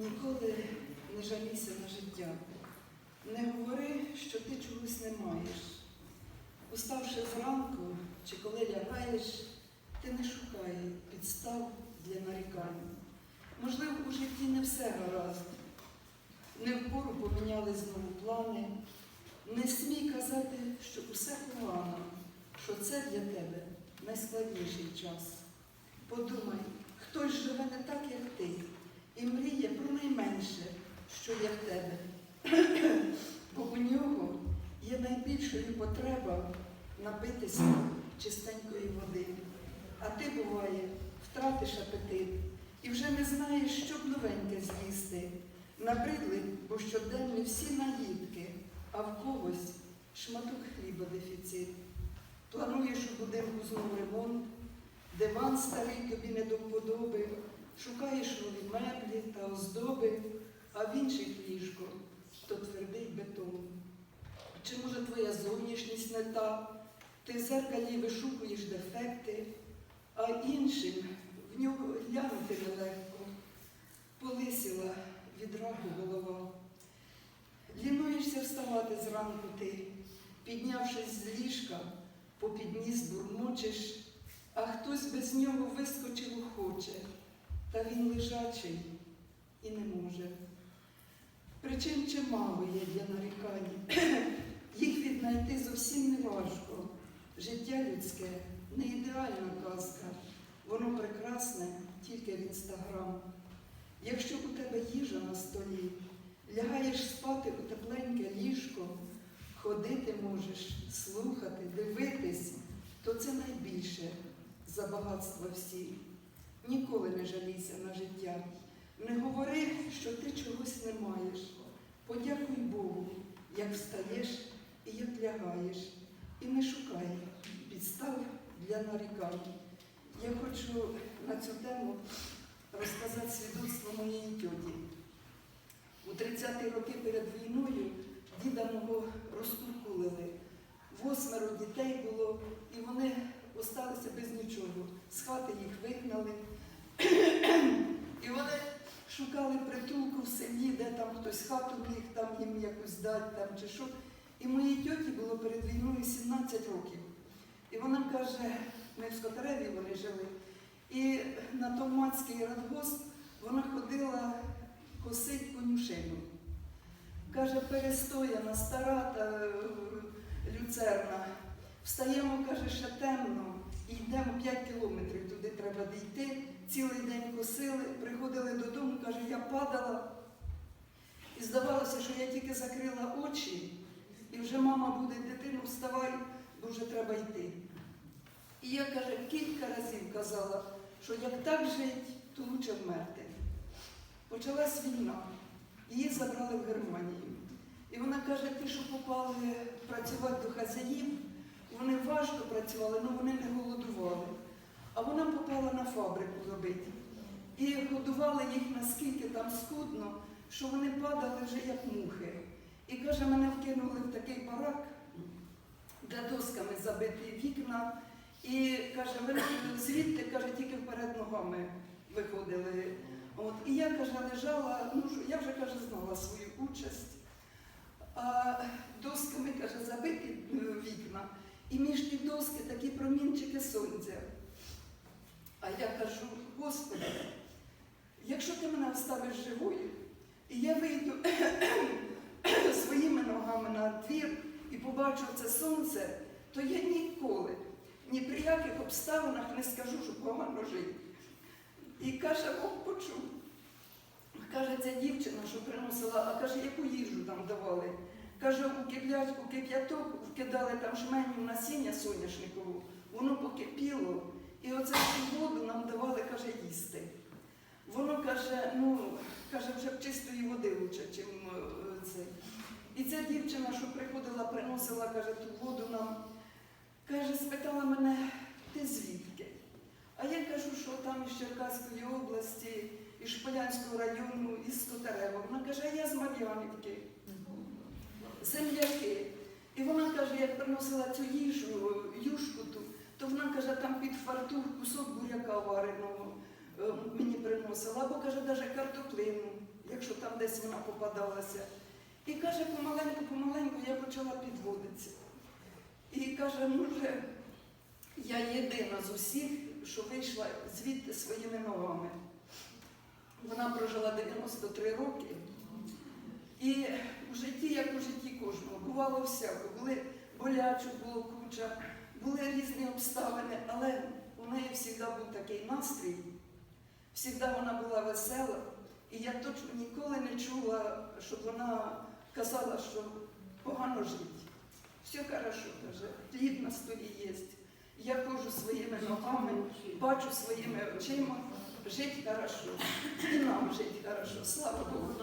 Ніколи не жалійся на життя. Не говори, що ти чогось не маєш. Уставши зранку чи коли лягаєш, ти не шукай підстав для нарікань. Можливо, у житті не все гаразд. Не впору поміняли знову плани. Не смій казати, що усе погано, що це для тебе найскладніший час. Подумай, хтось живе не так, як ти, і мріє про найменше, що є в тебе. Бо у нього є найбільшою потреба напитися чистенької води. А ти, буває, втратиш апетит і вже не знаєш, що б новеньке з'їсти. Набридли, бо щоденно всі наїдки, а в когось шматок хліба дефіцит. Плануєш у будинку знову ремонт, диван старий тобі не до вподоби, шукаєш нові меблі та оздоби, а в інших ліжко то твердий бетон. Чи може твоя зовнішність не та? Ти в зеркалі вишукуєш дефекти, а іншим в нього глянути нелегко. Полисіла від раку голова. Лінуєшся вставати зранку ти, піднявшись з ліжка, попід ніс бурмочеш, а хтось без нього вискочив охоче, та він лежачий і не може. Причин чимало є для нарікань. Їх віднайти зовсім не важко. Життя людське не ідеальна казка, воно прекрасне тільки в інстаграм. Якщо у тебе їжа на столі, лягаєш спати у тепленьке ліжко, ходити можеш, слухати, дивитись, то це найбільше за багатства всі. Ніколи не жалійся на життя. Не говори, що ти чогось не маєш. Подякуй Богу, як встаєш і як лягаєш, і не шукай підстав для нарікань. Я хочу на цю тему розказати свідоцтво моєї тьоті. У 30-ті роки перед війною діда мого розкуркулили. Восьмеро дітей було, і вони осталися без нічого. З хати їх вигнали. І вони шукали притулку в селі, де там хтось хату міг там їм якусь дати там, чи що. І моїй тьоті було перед війною 17 років. І вона каже, ми в Скотареві вони жили. І на Томацький радгосп вона ходила косить конюшину. Каже, перестояна, стара та е, люцерна. Встаємо, каже, ще темно, йдемо 5 кілометрів, туди треба дійти. Цілий день косили, приходили додому, каже, я падала. І здавалося, що я тільки закрила очі, і вже мама буде дитину, вставай, бо вже треба йти. І я каже, кілька разів казала, що як так жить, то лучше вмерти. Почалась війна, її забрали в Германію. І вона каже, ті, що попали працювати до хазяїв, вони важко працювали, але вони не голодували. А вона попала на фабрику робити. І годували їх наскільки там скудно, що вони падали вже як мухи. І каже, мене вкинули в такий барак, де досками забиті вікна. І каже, ви звідти каже, тільки вперед ногами виходили. От, і я каже, лежала, ну я вже каже, знала свою участь. А досками каже, забиті е, вікна. І між ті доски такі промінчики сонця. А я кажу, Господи, якщо ти мене оставиш живою, і я вийду своїми ногами на двір і побачу це сонце, то я ніколи, ні при яких обставинах не скажу, що погано жити. І каже, Бог почув. Каже, ця дівчина, що приносила, а каже, яку їжу там давали. Каже, у кип'яток вкидали там жменю насіння соняшникову, воно покипіло, і оце цю воду нам давали, каже, їсти. Воно каже, ну, каже, вже чистої води лучше, чим е, це. І ця дівчина, що приходила, приносила, каже, ту воду нам, каже, спитала мене, ти звідки? А я кажу, що там із Черкаської області, із Шполянського району, із Скотарева. Вона каже, а я з Мар'янівки земляки. І вона каже, як приносила цю їжу, юшку ту, то вона каже, там під фартух кусок буряка вареного е, мені приносила, або каже, навіть картоплину, якщо там десь вона попадалася. І каже, помаленьку, помаленьку я почала підводитися. І каже, вже я єдина з усіх, що вийшла звідти своїми ногами. Вона прожила 93 роки. І в житті, як у житті кожного, бувало всяко. Були болячок, було куча, були різні обставини, але у неї завжди був такий настрій, завжди вона була весела. І я точно ніколи не чула, щоб вона казала, що погано жити. Все хорошо, каже, хліб на столі є. Я ходжу своїми ногами, бачу своїми очима, жити хорошо. І нам жити хорошо. Слава Богу.